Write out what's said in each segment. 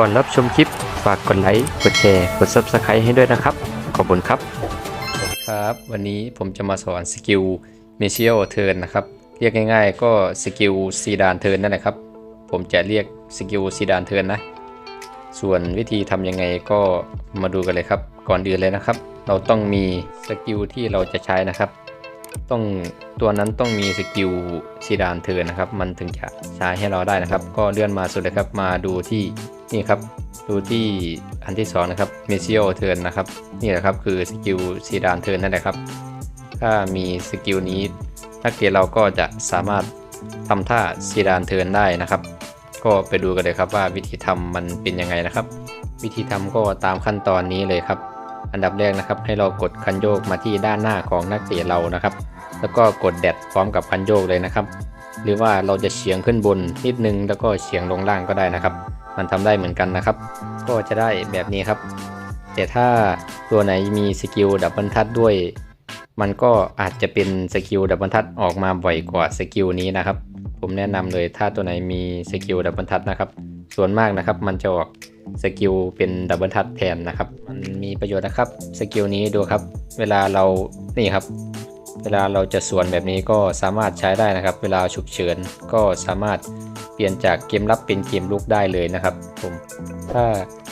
ก่อนรับชมคลิปฝากกดไลค์ กดแชร์ กด Subscribe ให้ด้วยนะครับ ขอบคุณครับ ครับ วันนี้ผมจะมาสอนสกิลเมเชียลเทิร์นนะครับ เรียกง่ายๆ ก็สกิลซีดานเทิร์นนั่นแหละครับ ผมจะเรียกสกิลซีดานเทิร์นนะ ส่วนวิธีทำยังไงก็มาดูกันเลยครับ ก่อนอื่นเลยนะครับ เราต้องมีสกิลที่เราจะใช้นะครับต้องตัวนั้นต้องมีสกิลซีดานเทิร์นนะครับ มันถึงจะใช้ให้เราได้นะครับ ก็เลื่อนมาสุดเลยครับมาดูที่ นี่ครับดูที่อันที่สองนะครับเมเชียลเทิร์นนะครับนี่แหละครับคือสกิลซีดานเทิร์นนั่นแหละครับ ถ้ามีสกิลนี้นักเรียนเราก็จะสามารถทำท่าซีดานเทิร์นได้นะครับ ก็ไปดูกันเลยครับว่าวิธีทำมันเป็นยังไงนะครับ วิธีทำก็ตามขั้นตอนนี้เลยครับ อันดับแรกนะครับ ให้เรากดคันโยกมาที่ด้านหน้าของนักเตะเรานะครับ แล้วก็กดแดดพร้อมกับคันโยกเลยนะครับ หรือว่าเราจะเฉียงขึ้นบนนิดนึงแล้วก็เฉียงลงล่างก็ได้นะครับ มันทำได้เหมือนกันนะครับ ก็จะได้แบบนี้ครับ แต่ถ้าตัวไหนมีสกิลดับเบิลทัชด้วย มันก็อาจจะเป็นสกิลดับเบิลทัชออกมาบ่อยกว่าสกิลนี้นะครับ ผมแนะนำเลยถ้าตัวไหนมีสกิลดับเบิลทัชนะครับ ส่วนมากนะครับมันจะออกสกิลเป็นดับเบิลทัชแทนนะครับ มันมีประโยชน์นะครับ สกิลนี้ดูครับ เวลาเรา นี่ครับ เวลาเราจะสวนแบบนี้ก็สามารถใช้ได้นะครับ เวลาฉุกเฉินก็สามารถเปลี่ยนจากเกมรับเป็นเกมลุกได้เลยนะครับผมถ้า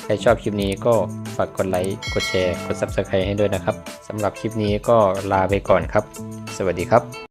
ใครชอบคลิปนี้ก็ฝากกดไลค์กดแชร์ กด Subscribe ให้ด้วยนะครับสำหรับคลิปนี้ก็ลาไปก่อนครับ สวัสดีครับ